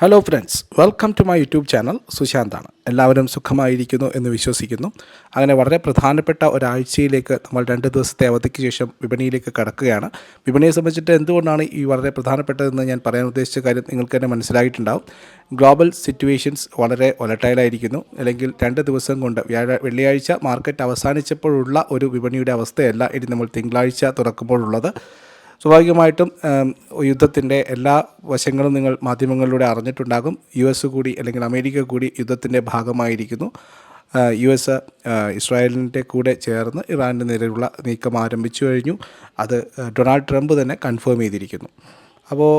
Hello friends welcome to my YouTube channel സുശാന്താണ് എല്ലാവരും സുഖമായിരിക്കുന്നു എന്ന് വിശ്വസിക്കുന്നു. അങ്ങനെ വളരെ പ്രധാനപ്പെട്ട ഒരാഴ്ചയിലേക്ക് നമ്മൾ രണ്ട് ദിവസത്തെ അവധിക്ക് ശേഷം വിപണിയിലേക്ക് കടക്കുകയാണ്. വിപണിയെ സംബന്ധിച്ചിട്ട് എന്തുകൊണ്ടാണ് ഈ വളരെ പ്രധാനപ്പെട്ടതെന്ന് ഞാൻ പറയാൻ ഉദ്ദേശിച്ച കാര്യം നിങ്ങൾക്ക് തന്നെ മനസ്സിലായിട്ടുണ്ടാവും. ഗ്ലോബൽ സിറ്റുവേഷൻസ് വളരെ ഒലട്ടൈലായിരിക്കുന്നു അല്ലെങ്കിൽ രണ്ട് ദിവസം കൊണ്ട് വെള്ളിയാഴ്ച മാർക്കറ്റ് അവസാനിച്ചപ്പോഴുള്ള ഒരു വിപണിയുടെ അവസ്ഥയല്ല ഇനി നമ്മൾ തിങ്കളാഴ്ച തുറക്കുമ്പോഴുള്ളത്. സ്വാഭാവികമായിട്ടും യുദ്ധത്തിന്റെ എല്ലാ വശങ്ങളും നിങ്ങൾ മാധ്യമങ്ങളിലൂടെ അറിഞ്ഞിട്ടുണ്ടാകും. യു എസ് കൂടി അല്ലെങ്കിൽ അമേരിക്ക കൂടി യുദ്ധത്തിന്റെ ഭാഗമായിരിക്കുന്നു. യു എസ് ഇസ്രായേലിന്റെ കൂടെ ചേർന്ന് ഇറാന്റെ നേരെയുള്ള നീക്കം ആരംഭിച്ചു കഴിഞ്ഞു. അത് ഡൊണാൾഡ് ട്രംപ് തന്നെ കൺഫേം ചെയ്തിരിക്കുന്നു. അപ്പോൾ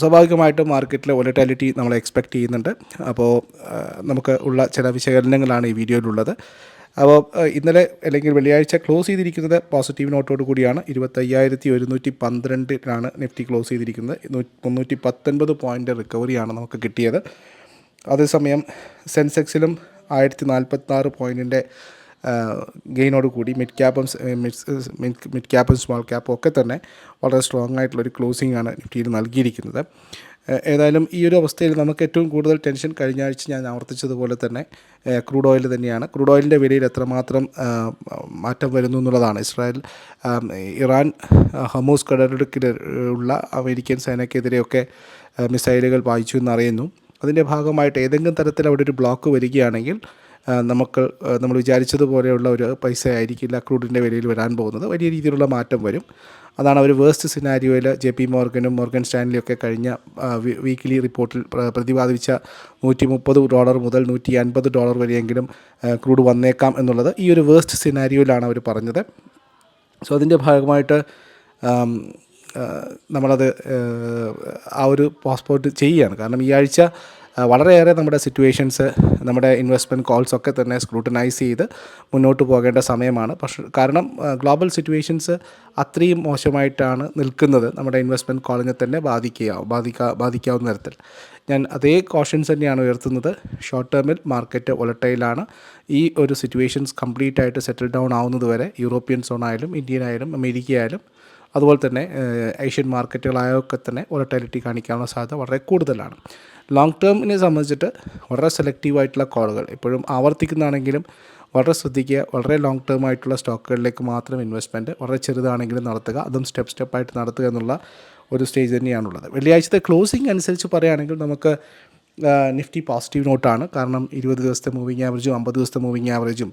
സ്വാഭാവികമായിട്ടും മാർക്കറ്റിലെ വൊലറ്റാലിറ്റി നമ്മൾ എക്സ്പെക്റ്റ് ചെയ്യുന്നുണ്ട്. അപ്പോൾ നമുക്ക് ഉള്ള ചില വിശകലനങ്ങളാണ് ഈ വീഡിയോയിലുള്ളത്. അപ്പോൾ ഇന്നലെ അല്ലെങ്കിൽ വെള്ളിയാഴ്ച ക്ലോസ് ചെയ്തിരിക്കുന്നത് പോസിറ്റീവ് നോട്ടോട് കൂടിയാണ്. ഇരുപത്തയ്യായിരത്തി ഒരുന്നൂറ്റി പന്ത്രണ്ടിലാണ് നിഫ്റ്റി ക്ലോസ് ചെയ്തിരിക്കുന്നത് മുന്നൂറ്റി പത്തൊൻപത് പോയിന്റ് റിക്കവറിയാണ് നമുക്ക് കിട്ടിയത്. അതേസമയം സെൻസെക്സിലും ആയിരത്തി നാൽപ്പത്താറ് പോയിന്റിന്റെ ഗെയിനോട് കൂടി മിഡ് ക്യാപ്പും മിഡ് ക്യാപ്പും സ്മോൾ ക്യാപ്പും ഒക്കെ തന്നെ വളരെ സ്ട്രോങ് ആയിട്ടുള്ളൊരു ക്ലോസിംഗ് ആണ് നിഫ്റ്റിയിൽ നൽകിയിരിക്കുന്നത്. ഏതായാലും ഈ ഒരു അവസ്ഥയിൽ നമുക്ക് ഏറ്റവും കൂടുതൽ ടെൻഷൻ കഴിഞ്ഞ ആഴ്ച ഞാൻ ആവർത്തിച്ചതുപോലെ തന്നെ ക്രൂഡ് ഓയിൽ തന്നെയാണ്. ക്രൂഡ് ഓയിലിന്റെ വിലയിൽ എത്രമാത്രം മാറ്റം വരുന്നു എന്നുള്ളതാണ്. ഇസ്രായേൽ ഇറാൻ ഹമൂസ് കടലിടുക്കിൽ ഉള്ള അമേരിക്കൻ സേനയ്ക്കെതിരെയൊക്കെ മിസൈലുകൾ വായിച്ചു എന്നറിയുന്നു. അതിന്റെ ഭാഗമായിട്ട് ഏതെങ്കിലും തരത്തിൽ അവിടെ ഒരു ബ്ലോക്ക് വരികയാണെങ്കിൽ നമുക്ക് നമ്മൾ വിചാരിച്ചതുപോലെയുള്ള ഒരു പൈസ ആയിരിക്കില്ല ക്രൂഡിന്റെ വിലയിൽ വരാൻ പോകുന്നത്. വലിയ രീതിയിലുള്ള മാറ്റം വരും. അതാണ് അവർ വേസ്റ്റ് സിനാരിയോയിൽ ജെ പി മോർഗനും മോർഗൻ സ്റ്റാൻലിയൊക്കെ കഴിഞ്ഞ വീക്കിലി റിപ്പോർട്ടിൽ പ്രതിപാദിച്ച നൂറ്റി മുപ്പത് ഡോളർ മുതൽ നൂറ്റി അൻപത് ഡോളർ വരെയെങ്കിലും ക്രൂഡ് വന്നേക്കാം എന്നുള്ളത് ഈ ഒരു വേസ്റ്റ് സിനാരിയോയിലാണ് അവർ പറഞ്ഞത്. സോ അതിന്റെ ഭാഗമായിട്ട് നമ്മളത് ആ, ഒരു പാസ്പോർട്ട് ചെയ്യുകയാണ് കാരണം ഈ ആഴ്ച വളരെയേറെ നമ്മുടെ സിറ്റുവേഷൻസ് നമ്മുടെ ഇൻവെസ്റ്റ്മെന്റ് കോൾസ് ഒക്കെ തന്നെ സ്ക്രൂട്ടനൈസ് ചെയ്ത് മുന്നോട്ട് പോകേണ്ട സമയമാണ്. പക്ഷേ കാരണം ഗ്ലോബൽ സിറ്റുവേഷൻസ് അത്രയും മോശമായിട്ടാണ് നിൽക്കുന്നത് നമ്മുടെ ഇൻവെസ്റ്റ്മെന്റ് കോളിനെ തന്നെ ബാധിക്കുക ബാധിക്കാ ബാധിക്കാവുന്ന തരത്തിൽ. ഞാൻ അതേ കോഷൻസ് തന്നെയാണ് ഉയർത്തുന്നത്. ഷോർട്ട് ടേമിൽ മാർക്കറ്റ് ഒലട്ടയിലാണ് ഈ ഒരു സിറ്റുവേഷൻസ് കംപ്ലീറ്റ് ആയിട്ട് സെറ്റിൽ ഡൗൺ ആവുന്നത് വരെ യൂറോപ്യൻ സോൺ ആയാലും ഇന്ത്യൻ ആയാലും അതുപോലെ തന്നെ ഏഷ്യൻ മാർക്കറ്റുകളായൊക്കെ തന്നെ വോളറ്റാലിറ്റി കാണിക്കാനുള്ള സാധ്യത വളരെ കൂടുതലാണ്. ലോങ് ടേമിനെ സംബന്ധിച്ചിട്ട് വളരെ സെലക്റ്റീവ് ആയിട്ടുള്ള കോളുകൾ ഇപ്പോഴും ആവർത്തിക്കുന്നതാണെങ്കിലും വളരെ ശ്രദ്ധിക്കുക വളരെ ലോങ് ടേം ആയിട്ടുള്ള സ്റ്റോക്കുകളിലേക്ക് മാത്രം ഇൻവെസ്റ്റ്മെന്റ് വളരെ ചെറുതാണെങ്കിലും നടത്തുക അതും സ്റ്റെപ്പ് സ്റ്റെപ്പായിട്ട് നടത്തുക എന്നുള്ള ഒരു സ്റ്റേജ് തന്നെയാണുള്ളത്. വെള്ളിയാഴ്ചത്തെ ക്ലോസിംഗ് അനുസരിച്ച് പറയുകയാണെങ്കിൽ നമുക്ക് നിഫ്റ്റി പോസിറ്റീവ് നോട്ടാണ് കാരണം ഇരുപത് ദിവസത്തെ മൂവിങ് ആവറേജും അമ്പത് ദിവസത്തെ മൂവിങ് ആവറേജും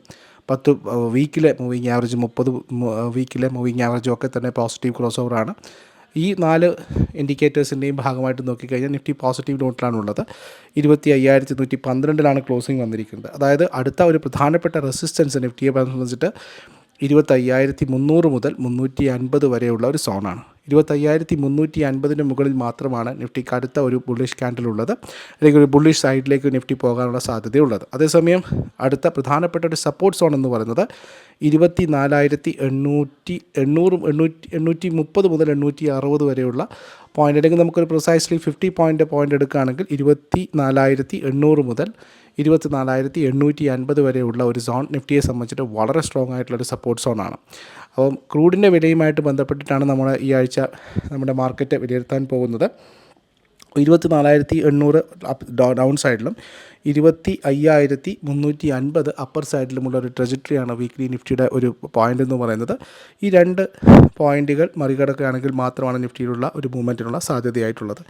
പത്ത് വീക്കിലെ മൂവിങ് ആവറേജ് മുപ്പത് വീക്കിലെ മൂവിങ് ആവറേജും ഒക്കെ തന്നെ പോസിറ്റീവ് ക്രോസ് ഓവറാണ് ഈ നാല് ഇൻഡിക്കേറ്റേഴ്സിന്റെയും ഭാഗമായിട്ട് നോക്കിക്കഴിഞ്ഞാൽ നിഫ്റ്റി പോസിറ്റീവ് നോട്ടിലാണുള്ളത് ഇരുപത്തി അയ്യായിരത്തി നൂറ്റി പന്ത്രണ്ടിലാണ് ക്ലോസിംഗ് വന്നിരിക്കുന്നത്. അതായത് അടുത്ത ഒരു പ്രധാനപ്പെട്ട റെസിസ്റ്റൻസ് നിഫ്റ്റിയെ സംബന്ധിച്ചിട്ട് ഇരുപത്തയ്യായിരത്തി മുന്നൂറ് മുതൽ മുന്നൂറ്റി അൻപത് വരെയുള്ള ഒരു സോണാണ്. ഇരുപത്തയ്യായിരത്തി മുന്നൂറ്റി അൻപതിന് മുകളിൽ മാത്രമാണ് നിഫ്റ്റിക്ക് അടുത്ത ഒരു ബുള്ളിഷ് ക്യാൻഡിൽ ഉള്ളത്. അല്ലെങ്കിൽ ഒരു ബുള്ളിഷ് സൈഡിലേക്ക് നിഫ്റ്റി പോകാനുള്ള സാധ്യതയുള്ളത്. അതേസമയം അടുത്ത പ്രധാനപ്പെട്ട ഒരു സപ്പോർട്ട് സോൺ എന്ന് പറയുന്നത് ഇരുപത്തി നാലായിരത്തി എണ്ണൂറ്റി എണ്ണൂറ് എണ്ണൂറ്റി എണ്ണൂറ്റി മുപ്പത് മുതൽ എണ്ണൂറ്റി അറുപത് വരെയുള്ള പോയിന്റ് അല്ലെങ്കിൽ നമുക്കൊരു പ്രിസൈസ്ലി ഫിഫ്റ്റി പോയിന്റ് പോയിന്റ് എടുക്കുകയാണെങ്കിൽ ഇരുപത്തി നാലായിരത്തി എണ്ണൂറ് മുതൽ ഇരുപത്തി നാലായിരത്തി എണ്ണൂറ്റി അൻപത് വരെയുള്ള ഒരു സോൺ നിഫ്റ്റിയെ സംബന്ധിച്ചിട്ട് വളരെ സ്ട്രോങ് ആയിട്ടുള്ള ഒരു സപ്പോർട്ട് സോണാണ് അപ്പം ക്രൂഡിന്റെ വിലയുമായിട്ട് ബന്ധപ്പെട്ടിട്ടാണ് നമ്മൾ ഈ ആഴ്ച നമ്മുടെ മാർക്കറ്റ് വിലയിരുത്താൻ പോകുന്നത്. ഇരുപത്തി നാലായിരത്തി എണ്ണൂറ് ഡൗൺ സൈഡിലും ഇരുപത്തി അയ്യായിരത്തി മുന്നൂറ്റി അൻപത് അപ്പർ സൈഡിലുമുള്ള ഒരു ട്രജക്ടറിയാണ് വീക്ക്ലി നിഫ്റ്റിയുടെ ഒരു പോയിന്റ് എന്ന് പറയുന്നത്. ഈ രണ്ട് പോയിന്റുകൾ മറികടക്കുകയാണെങ്കിൽ മാത്രമാണ് നിഫ്റ്റിയിലുള്ള ഒരു മൂവ്മെന്റിനുള്ള സാധ്യതയായിട്ടുള്ളത്.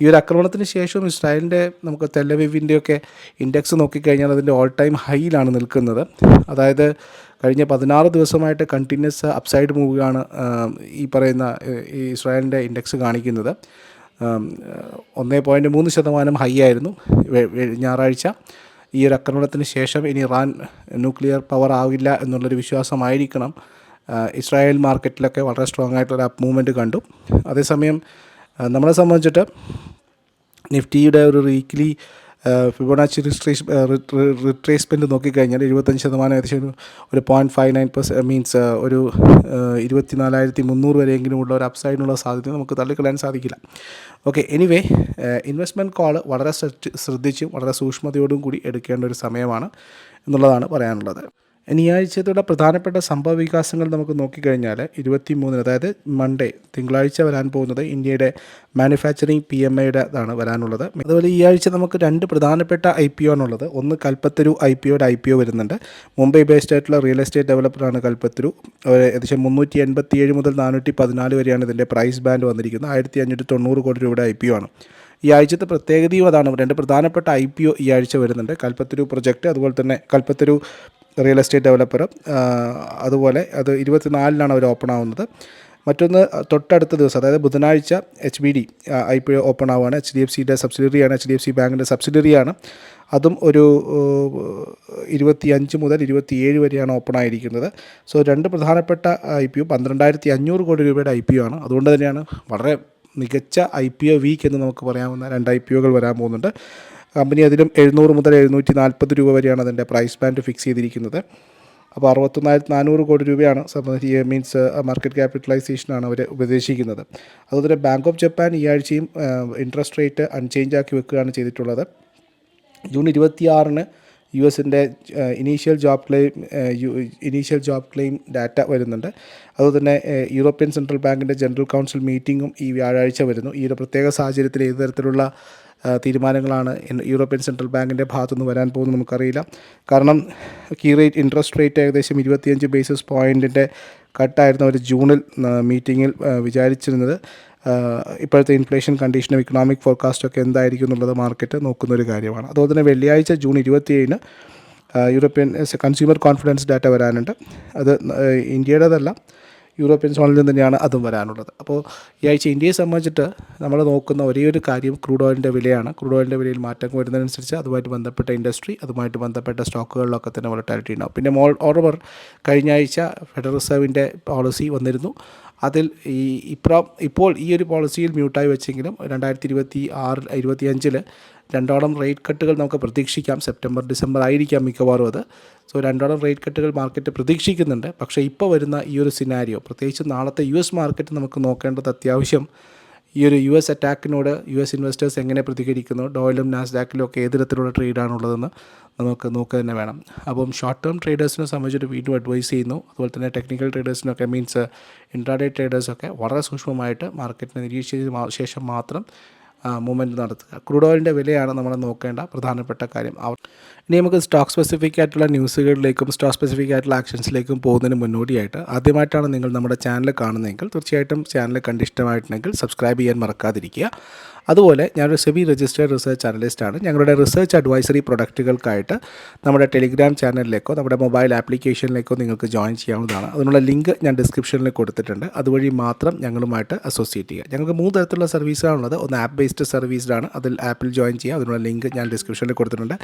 ഈ ഒരു ആക്രമണത്തിന് ശേഷം ഇസ്രായേലിന്റെ നമുക്ക് തെല്ലവിവിന്റെയൊക്കെ ഇൻഡെക്സ് നോക്കിക്കഴിഞ്ഞാൽ അതിന്റെ ഓൾ ടൈം ഹൈയിലാണ് നിൽക്കുന്നത്. അതായത് കഴിഞ്ഞ പതിനാറ് ദിവസമായിട്ട് കണ്ടിന്യൂസ് അപ്സൈഡ് മൂവുകയാണ് ഈ പറയുന്ന ഇസ്രായേലിന്റെ ഇൻഡെക്സ് കാണിക്കുന്നത്. ഒന്നേ പോയിന്റ് മൂന്ന് ശതമാനം ഹൈ ആയിരുന്നു ഞായറാഴ്ച. ഈ ഒരു ആക്രമണത്തിന് ശേഷം ഇനി ഇറാൻ ന്യൂക്ലിയർ പവർ ആവില്ല എന്നുള്ളൊരു വിശ്വാസമായിരിക്കണം. ഇസ്രായേൽ മാർക്കറ്റിലൊക്കെ വളരെ സ്ട്രോങ് ആയിട്ടുള്ള അപ്പ് മൂവ്മെന്റ് കണ്ടു. അതേസമയം നമ്മളെ സംബന്ധിച്ചിട്ട് നിഫ്റ്റിയുടെ ഒരു വീക്ക്ലി ഫിബോണാച്ചി റിസ്ട്രേഷ് റിട്രേസ്മെന്റ് നോക്കിക്കഴിഞ്ഞാൽ എഴുപത്തഞ്ച് ശതമാനം ഏകദേശം ഒരു point five nine percent means ഒരു ഇരുപത്തി നാലായിരത്തി മുന്നൂറ് വരെയെങ്കിലും ഉള്ള ഒരു അപ്സൈഡിനുള്ള സാധ്യത നമുക്ക് തള്ളിക്കളയാൻ സാധിക്കില്ല. ഓക്കെ എനിവേ ഇൻവെസ്റ്റ്മെന്റ് കോൾ വളരെ ശ്രദ്ധ- ശ്രദ്ധിച്ചും വളരെ സൂക്ഷ്മതയോടും കൂടി എടുക്കേണ്ട ഒരു സമയമാണ് എന്നുള്ളതാണ് പറയാനുള്ളത്. ഇനി ആഴ്ചത്തുള്ള പ്രധാനപ്പെട്ട സംഭവ വികാസങ്ങൾ നമുക്ക് നോക്കിക്കഴിഞ്ഞാൽ ഇരുപത്തി മൂന്നിന് അതായത് മൺഡേ തിങ്കളാഴ്ച വരാൻ പോകുന്നത് ഇന്ത്യയുടെ മാനുഫാക്ചറിങ് പി എം ഐയുടെ ഇതാണ് വരാനുള്ളത്. അതുപോലെ ഈ ആഴ്ച നമുക്ക് രണ്ട് പ്രധാനപ്പെട്ട ഐ പി ഒ ആണുള്ളത്. ഒന്ന് കൽപ്പത്തരു ഐ പി ഒയുടെ ഐ പി ഒ വരുന്നുണ്ട്. മുംബൈ ബേസ്ഡ് ആയിട്ടുള്ള റിയൽ എസ്റ്റേറ്റ് ഡെവലപ്പറാണ് കൽപ്പത്തരു. ഏകദേശം മുന്നൂറ്റി എൺപത്തി ഏഴ് മുതൽ നാനൂറ്റി പതിനാല് വരെയാണ് ഇതിന്റെ പ്രൈസ് ബാൻഡ് വന്നിരിക്കുന്നത്. ആയിരത്തി അഞ്ഞൂറ്റി തൊണ്ണൂറ് കോടി രൂപയുടെ ഐ പി ഒ ആണ്. ഈ ആഴ്ചത്തെ പ്രത്യേകതയും അതാണ്. രണ്ട് പ്രധാനപ്പെട്ട ഐ പി ഒ ഈ ആഴ്ച വരുന്നുണ്ട്. കൽപ്പത്തരു പ്രൊജക്റ്റ് അതുപോലെ തന്നെ കൽപ്പത്തരു റിയൽ എസ്റ്റേറ്റ് ഡെവലപ്പർ അതുപോലെ അത് ഇരുപത്തിനാലിനാണ് അവർ ഓപ്പൺ ആവുന്നത്. മറ്റൊന്ന് തൊട്ടടുത്ത ദിവസം അതായത് ബുധനാഴ്ച H B D I P open ആവുകയാണ്. എച്ച് ഡി എഫ് സിയുടെ സബ്സിഡറിയാണ് എച്ച് ഡി എഫ് സി ബാങ്കിന്റെ സബ്സിഡറിയാണ് അതും ഒരു ഇരുപത്തി അഞ്ച് മുതൽ ഇരുപത്തിയേഴ് വരെയാണ് ഓപ്പൺ ആയിരിക്കുന്നത്. സോ രണ്ട് പ്രധാനപ്പെട്ട ഐ പി ഒ പന്ത്രണ്ടായിരത്തി അഞ്ഞൂറ് കോടി രൂപയുടെ ഐ പി ഒ ആണ്. അതുകൊണ്ട് തന്നെയാണ് വളരെ മികച്ച ഐ പി ഒ വീക്ക് എന്ന് നമുക്ക് പറയാവുന്ന രണ്ട് ഐ പി ഒകൾ വരാൻ പോകുന്നുണ്ട്. കമ്പനി അതിലും എഴുന്നൂറ് മുതൽ എഴുന്നൂറ്റി നാൽപ്പത് രൂപ വരെയാണ് അതിന്റെ പ്രൈസ് ബാൻഡ് ഫിക്സ് ചെയ്തിരിക്കുന്നത്. അപ്പോൾ അറുപത്തൊന്നായിരത്തി നാനൂറ് കോടി രൂപയാണ് സംബന്ധിച്ച് മീൻസ് മാർക്കറ്റ് ക്യാപിറ്റലൈസേഷനാണ് അവർ ഉപദേശിക്കുന്നത്. അതുപോലെ ബാങ്ക് ഓഫ് ജപ്പാൻ ഈ ആഴ്ചയും ഇൻട്രസ്റ്റ് റേറ്റ് അൺചേഞ്ച് ആക്കി വെക്കുകയാണ് ചെയ്തിട്ടുള്ളത്. ജൂൺ ഇരുപത്തിയാറിന് യു എസിന്റെ initial job claim initial job claim data വരുന്നുണ്ട്. അതുപോലെ തന്നെ യൂറോപ്യൻ സെൻട്രൽ ബാങ്കിന്റെ ജനറൽ കൗൺസിൽ മീറ്റിങ്ങും ഈ വ്യാഴാഴ്ച വരുന്നു. ഈ ഒരു പ്രത്യേക സാഹചര്യത്തിൽ ഏത് തരത്തിലുള്ള തീരുമാനങ്ങളാണ് യൂറോപ്യൻ സെൻട്രൽ ബാങ്കിന്റെ ഭാഗത്തുനിന്ന് വരാൻ പോകുന്നത് നമുക്കറിയില്ല. കാരണം കീ റേറ്റ് ഇൻട്രസ്റ്റ് റേറ്റ് ഏകദേശം ഇരുപത്തിയഞ്ച് ബേസിസ് പോയിന്റിന്റെ കട്ടായിരുന്നു അവർ ജൂണിൽ മീറ്റിങ്ങിൽ വിചാരിച്ചിരുന്നത്. ഇപ്പോഴത്തെ ഇൻഫ്ലേഷൻ കണ്ടീഷനും ഇക്കണോമിക് ഫോർകാസ്റ്റും ഒക്കെ എന്തായിരിക്കും എന്നുള്ളത് മാർക്കറ്റ് നോക്കുന്ന ഒരു കാര്യമാണ്. അതുപോലെ തന്നെ വെള്ളിയാഴ്ച ജൂൺ ഇരുപത്തിയേഴിന് യൂറോപ്യൻ കൺസ്യൂമർ കോൺഫിഡൻസ് ഡാറ്റ വരാനുണ്ട്. അത് ഇന്ത്യയുടേതല്ല യൂറോപ്യൻ സോണിൽ നിന്ന് തന്നെയാണ് അതും വരാനുള്ളത്. അപ്പോൾ ഈ ആഴ്ച ഇന്ത്യയെ സംബന്ധിച്ചിട്ട് നമ്മൾ നോക്കുന്ന ഒരേ ഒരു കാര്യം ക്രൂഡ് ഓയിലിന്റെ വിലയാണ്. ക്രൂഡ് ഓയിലിന്റെ വിലയിൽ മാറ്റം വരുന്നതനുസരിച്ച് അതുമായിട്ട് ബന്ധപ്പെട്ട ഇൻഡസ്ട്രി അതുമായിട്ട് ബന്ധപ്പെട്ട സ്റ്റോക്കുകളിലൊക്കെ തന്നെ വോളറ്റാലിറ്റി ഉണ്ടാവും. പിന്നെ മോൾ ഓർവർ കഴിഞ്ഞ ആഴ്ച ഫെഡറൽ റിസർവിന്റെ പോളിസി വന്നിരുന്നു. അതിൽ ഈ ഇപ്രാ ഇപ്പോൾ ഈ ഒരു പോളിസിയിൽ മ്യൂട്ടായി വെച്ചെങ്കിലും രണ്ടായിരത്തി ഇരുപത്തി ആറിൽ ഇരുപത്തി അഞ്ചിൽ രണ്ടോളം റേറ്റ് കട്ടുകൾ നമുക്ക് പ്രതീക്ഷിക്കാം. സെപ്റ്റംബർ ഡിസംബർ ആയിരിക്കാം മിക്കവാറും അത്. സോ രണ്ടോളം റേറ്റ് കട്ടുകൾ മാർക്കറ്റ് പ്രതീക്ഷിക്കുന്നുണ്ട്. പക്ഷേ ഇപ്പോൾ വരുന്ന ഈ ഒരു സിനാരിയോ പ്രത്യേകിച്ച് നാളത്തെ യു എസ് മാർക്കറ്റ് നമുക്ക് നോക്കേണ്ടത് അത്യാവശ്യം ഈ ഒരു യു എസ് അറ്റാക്കിനോട് യു എസ് ഇൻവെസ്റ്റേഴ്സ് എങ്ങനെ പ്രതികരിക്കുന്നു? ഡോയിലും നാസ്ഡാക്കിലും ഒക്കെ ഏത് തരത്തിലുള്ള ട്രേഡാണുള്ളതെന്ന് നമുക്ക് നോക്കുക തന്നെ വേണം. അപ്പം ഷോർട്ട് ടേം ട്രേഡേഴ്സിനെ സംബന്ധിച്ചിട്ട് വീണ്ടും അഡ്വൈസ് ചെയ്യുന്നു. അതുപോലെ തന്നെ ടെക്നിക്കൽ ട്രേഡേഴ്സിനൊക്കെ മീൻസ് ഇൻട്രാഡേ ട്രേഡേഴ്സൊക്കെ വളരെ സൂക്ഷ്മമായിട്ട് മാർക്കറ്റിനെ നിരീക്ഷിച്ചതിന് ശേഷം മാത്രം മൂവ്മെന്റ് നടത്തുക. ക്രൂഡ് ഓയിലിന്റെ വിലയാണ് നമ്മൾ നോക്കേണ്ട പ്രധാനപ്പെട്ട കാര്യം. ഇനി നമുക്ക് സ്റ്റോക്ക് സ്പെസിഫിക് ആയിട്ടുള്ള ന്യൂസുകളിലേക്കും സ്റ്റോക്ക് സ്പെസിഫിക് ആയിട്ടുള്ള ആക്ഷൻസിലേക്കും പോകുന്നതിന് മുന്നോടിയായിട്ട് ആദ്യമായിട്ടാണ് നിങ്ങൾ നമ്മുടെ ചാനൽ കാണുന്നതെങ്കിൽ തീർച്ചയായിട്ടും ചാനൽ കണ്ടിഷ്ടമായിട്ടുണ്ടെങ്കിൽ സബ്സ്ക്രൈബ് ചെയ്യാൻ മറക്കാതിരിക്കുക. അതുപോലെ ഞാനൊരു സെബി രജിസ്റ്റേഡ് റിസർച്ച് അനലിസ്റ്റാണ് ഞങ്ങളുടെ റിസർച്ച് അഡ്വൈസറി പ്രൊഡക്റ്റുകൾക്കായിട്ട് നമ്മുടെ ടെലിഗ്രാം ചാനലിലേക്കോ നമ്മുടെ മൊബൈൽ ആപ്ലിക്കേഷനിലേക്കോ നിങ്ങൾക്ക് ജോയിൻ ചെയ്യാവുന്നതാണ്. അതിനുള്ള ലിങ്ക് ഞാൻ ഡിസ്ക്രിപ്ഷനിൽ കൊടുത്തിട്ടുണ്ട്. അതുവഴി മാത്രം ഞങ്ങളുമായിട്ട് അസോസിയേറ്റ് ചെയ്യുക. ഞങ്ങൾക്ക് മൂന്ന് തരത്തിലുള്ള സർവീസാണുള്ളത് ഒന്ന് ആപ്പ് ബേസ്ഡ് സർവീസാണ് അതിൽ ആപ്പിൽ ജോയിൻ ചെയ്യുക. അതിനുള്ള ലിങ്ക് ഞാൻ ഡിസ്ക്രിപ്ഷനിൽ കൊടുത്തിട്ടുണ്ട്.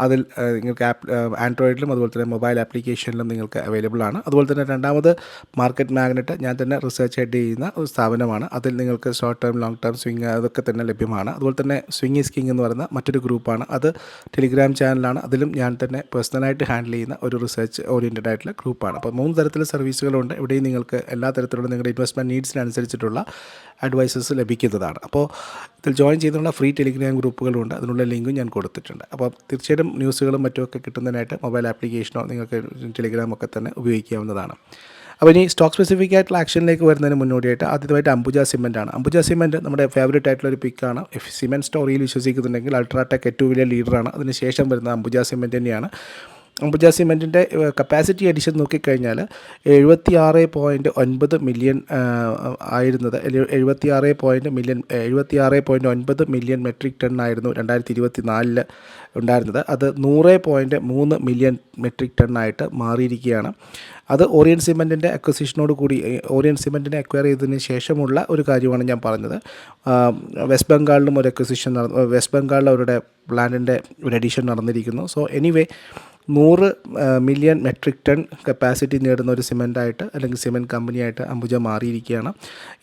അതിൽ നിങ്ങൾക്ക് ആപ്പ് ആൻഡ്രോയിഡിലും അതുപോലെ തന്നെ മൊബൈൽ ആപ്ലിക്കേഷനിലും നിങ്ങൾക്ക് അവൈലബിൾ ആണ്. അതുപോലെ തന്നെ രണ്ടാമത് മാർക്കറ്റ് മാഗ്നറ്റ് ഞാൻ തന്നെ റിസർച്ച് ഹെഡ് ചെയ്യുന്ന ഒരു സ്ഥാപനമാണ്. അതിൽ നിങ്ങൾക്ക് short term long term swing അതൊക്കെ തന്നെ ലഭ്യമാണ്. അതുപോലെ തന്നെ സ്വിംഗ് ഈസ് കിങ് എന്ന് പറയുന്ന മറ്റൊരു ഗ്രൂപ്പാണ് അത് ടെലിഗ്രാം ചാനലാണ് അതിലും ഞാൻ തന്നെ പേഴ്സണലായിട്ട് ഹാൻഡിൽ ചെയ്യുന്ന ഒരു റിസർച്ച് ഓറിയന്റഡ് ആയിട്ടുള്ള ഗ്രൂപ്പാണ് അപ്പോൾ മൂന്ന് തരത്തിലുള്ള സർവീസുകളുണ്ട് ഇവിടെയും നിങ്ങൾക്ക് എല്ലാ തരത്തിലുള്ള നിങ്ങളുടെ ഇൻവെസ്റ്റ്മെന്റ് നീഡ്സിനനുസരിച്ചിട്ടുള്ള അഡ്വൈസസ് ലഭിക്കുന്നതാണ്. അപ്പോൾ ഇതിൽ ജോയിൻ ചെയ്യുന്നുള്ള ഫ്രീ ടെലിഗ്രാം ഗ്രൂപ്പുകളുണ്ട് അതിനുള്ള ലിങ്കും ഞാൻ കൊടുത്തിട്ടുണ്ട്. അപ്പോൾ തീർച്ചയായിട്ടും ന്യൂസുകളും മറ്റുമൊക്കെ കിട്ടുന്നതിനായിട്ട് മൊബൈൽ ആപ്ലിക്കേഷനോ നിങ്ങൾക്ക് ടെലിഗ്രാമൊക്കെ തന്നെ ഉപയോഗിക്കാവുന്നതാണ്. അപ്പോൾ ഇനി സ്റ്റോക്ക് സ്പെസിഫിക് ആയിട്ടുള്ള ആക്ഷനിലേക്ക് വരുന്നതിന് മുന്നോടിയായിട്ട് ആദ്യമായിട്ട് അംബുജ സിമെന്റ് ആണ്. അംബുജ സിമെന്റ് നമ്മുടെ ഫേവറേറ്റ് ആയിട്ടുള്ള ഒരു പിക്കാണ് എഫ് സിമെന്റ് സ്റ്റോറിയിൽ വിശ്വസിക്കുന്നുണ്ടെങ്കിൽ അൾട്രാടെക് ഏറ്റവും വലിയ ലീഡറാണ് അതിന് ശേഷം വരുന്ന അംബുജ സിമെന്റ് തന്നെയാണ്. അംബുജ സിമെന്റിന്റെ കപ്പാസിറ്റി അഡിഷൻ നോക്കിക്കഴിഞ്ഞാൽ എഴുപത്തി ആറ് പോയിന്റ് ഒൻപത് മില്യൺ ആയിരുന്നത്. എഴുപത്തി ആറ് പോയിന്റ് മില്യൺ എഴുപത്തി ആറ് പോയിന്റ് ഒൻപത് മില്യൺ മെട്രിക് ടൺ ആയിരുന്നു രണ്ടായിരത്തി ഇരുപത്തി നാലിൽ ഉണ്ടായിരുന്നത്. അത് നൂറ് പോയിന്റ് മൂന്ന് മില്യൺ മെട്രിക് ടൺ ആയിട്ട് മാറിയിരിക്കുകയാണ്. അത് ഓറിയൻ സിമെന്റിന്റെ അക്വസിഷനോട് കൂടി ഓറിയൻ സിമെന്റിനെ അക്വയർ ചെയ്തതിന് ശേഷമുള്ള ഒരു കാര്യമാണ് ഞാൻ പറഞ്ഞത്. വെസ്റ്റ് ബംഗാളിലും ഒരു അക്വസിഷൻ നടന്നു വെസ്റ്റ് ബംഗാളിൽ അവരുടെ പ്ലാന്റിന്റെ ഒരു എഡിഷൻ നടന്നിരിക്കുന്നു. സോ എനിവേ നൂറ് മില്യൺ മെട്രിക് ടൺ കപ്പാസിറ്റി നേടുന്ന ഒരു സിമെന്റായിട്ട് അല്ലെങ്കിൽ സിമെന്റ് കമ്പനിയായിട്ട് അംബുജ മാറിയിരിക്കുകയാണ്.